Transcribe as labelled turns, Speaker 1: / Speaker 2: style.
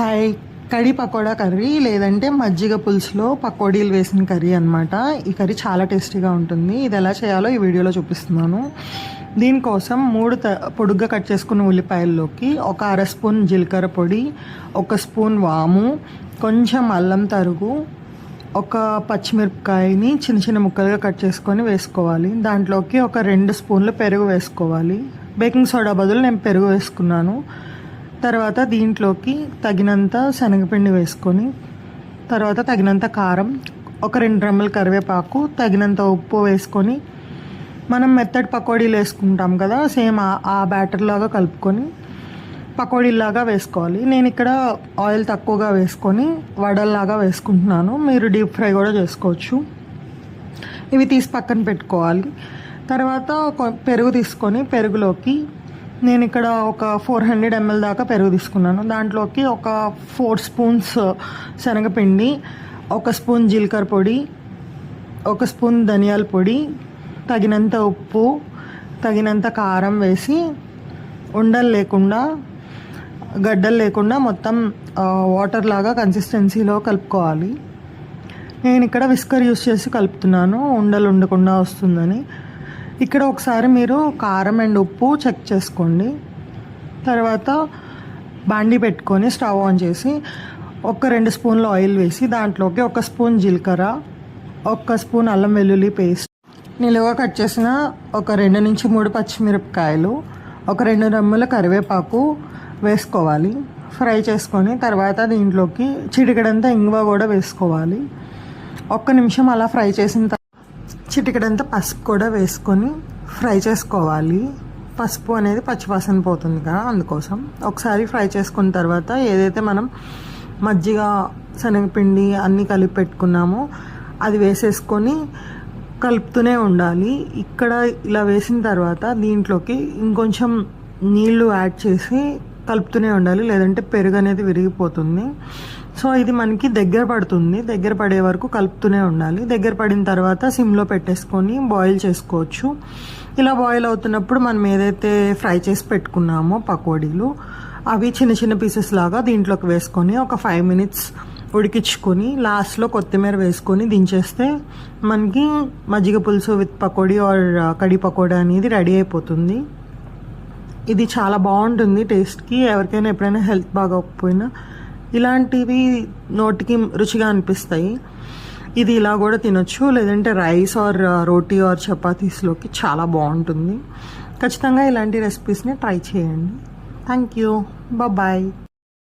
Speaker 1: Hi కడి pakoda curry లేదంటే మజ్జిగ పులుసులో పకోడీలు వేసిన కర్రీ అనమాట ఈ కర్రీ చాలా టేస్టీగా ఉంటుంది. ఇది ఎలా చేయాలో ఈ వీడియోలో చూపిస్తున్నాను. దీనికోసం మూడు త పొడుగ్గా కట్ చేసుకున్న ఉల్లిపాయల్లోకి ఒక అర స్పూన్ జీలకర్ర పొడి ఒక స్పూన్ వాము కొంచెం అల్లం తరుగు ఒక పచ్చిమిరపకాయని చిన్న చిన్న ముక్కలుగా కట్ చేసుకొని వేసుకోవాలి. దాంట్లోకి ఒక రెండు స్పూన్లు పెరుగు వేసుకోవాలి. బేకింగ్ సోడా బదులు నేను పెరుగు వేసుకున్నాను. తర్వాత దీంట్లోకి తగినంత శనగపిండి వేసుకొని తర్వాత తగినంత కారం ఒక రెండు రెమ్మల కరివేపాకు తగినంత ఉప్పు వేసుకొని మనం మెత్తటి పకోడీలు వేసుకుంటాం కదా సేమ్ ఆ బ్యాటర్ లాగా కలుపుకొని పకోడీలాగా వేసుకోవాలి. నేను ఇక్కడ ఆయిల్ తక్కువగా వేసుకొని వడల్లాగా వేసుకుంటున్నాను. మీరు డీప్ ఫ్రై కూడా చేసుకోవచ్చు. ఇవి తీసి పక్కన పెట్టుకోవాలి. తర్వాత పెరుగు తీసుకొని పెరుగులోకి నేను ఇక్కడ ఒక ఫోర్ హండ్రెడ్ ఎంఎల్ దాకా పెరుగు తీసుకున్నాను. దాంట్లోకి ఒక ఫోర్ స్పూన్స్ uh, శనగపిండి ఒక స్పూన్ జీలకర్ర పొడి ఒక స్పూన్ ధనియాల పొడి తగినంత ఉప్పు తగినంత కారం వేసి ఉండలు లేకుండా గడ్డలు లేకుండా మొత్తం uh, వాటర్ లాగా కన్సిస్టెన్సీలో కలుపుకోవాలి. నేను ఇక్కడ విస్కర్ యూస్ చేసి కలుపుతున్నాను. ఉండలు ఉండకుండా వస్తుందని. ఇక్కడ ఒకసారి మీరు కారం అండ్ ఉప్పు చెక్ చేసుకోండి. తర్వాత బాండి పెట్టుకొని స్టవ్ ఆన్ చేసి ఒక రెండు స్పూన్లు ఆయిల్ వేసి దాంట్లోకి ఒక స్పూన్ జీలకర్ర ఒక స్పూన్ అల్లం వెల్లుల్లి పేస్ట్. నిలువగా కట్ చేసిన ఒక రెండు నుంచి మూడు పచ్చిమిరపకాయలు ఒక రెండు రమ్ముల కరివేపాకు వేసుకోవాలి. ఫ్రై చేసుకొని తర్వాత దీంట్లోకి చిటికడంతా ఇంగువ కూడా వేసుకోవాలి. ఒక్క నిమిషం అలా ఫ్రై చేసిన తర్వాత చిటికడంతా పసుపు కూడా వేసుకొని ఫ్రై చేసుకోవాలి. పసుపు అనేది పచ్చివాసన పోతుంది కదా అందుకోసం. ఒకసారి ఫ్రై చేసుకున్న తర్వాత ఏదైతే మనం మజ్జిగ శనగపిండి అన్నీ కలిపి పెట్టుకున్నామో అది వేసేసుకొని కలుపుతూనే ఉండాలి. ఇక్కడ ఇలా వేసిన తర్వాత దీంట్లోకి ఇంకొంచెం నీళ్ళు యాడ్ చేసి కలుపుతూనే ఉండాలి లేదంటే పెరుగు అనేది విరిగిపోతుంది. సో ఇది మనకి దగ్గర పడుతుంది. దగ్గర పడే వరకు కలుపుతూనే ఉండాలి. దగ్గర పడిన తర్వాత సిమ్లో పెట్టేసుకొని బాయిల్ చేసుకోవచ్చు. ఇలా బాయిల్ అవుతున్నప్పుడు మనం ఏదైతే ఫ్రై చేసి పెట్టుకున్నామో పకోడీలు అవి చిన్న చిన్న పీసెస్ లాగా దీంట్లోకి వేసుకొని ఒక ఫైవ్ మినిట్స్ ఉడికించుకొని లాస్ట్లో కొత్తిమీర వేసుకొని దించేస్తే మనకి మజ్జిగ పులుసు విత్ పకోడీ ఆర్ కడి పకోడా అనేది రెడీ అయిపోతుంది. ఇది చాలా బాగుంటుంది టేస్ట్కి. ఎవరికైనా ఎప్పుడైనా హెల్త్ బాగోకపోయినా ఇలాంటివి నోటికి రుచిగా అనిపిస్తాయి. ఇది ఇలా కూడా తినొచ్చు. లేదంటే రైస్ ఆర్ రోటీ ఆర్ చపాతీస్లోకి చాలా బాగుంటుంది. ఖచ్చితంగా ఇలాంటి రెసిపీస్ని ట్రై చేయండి. Thank you bye.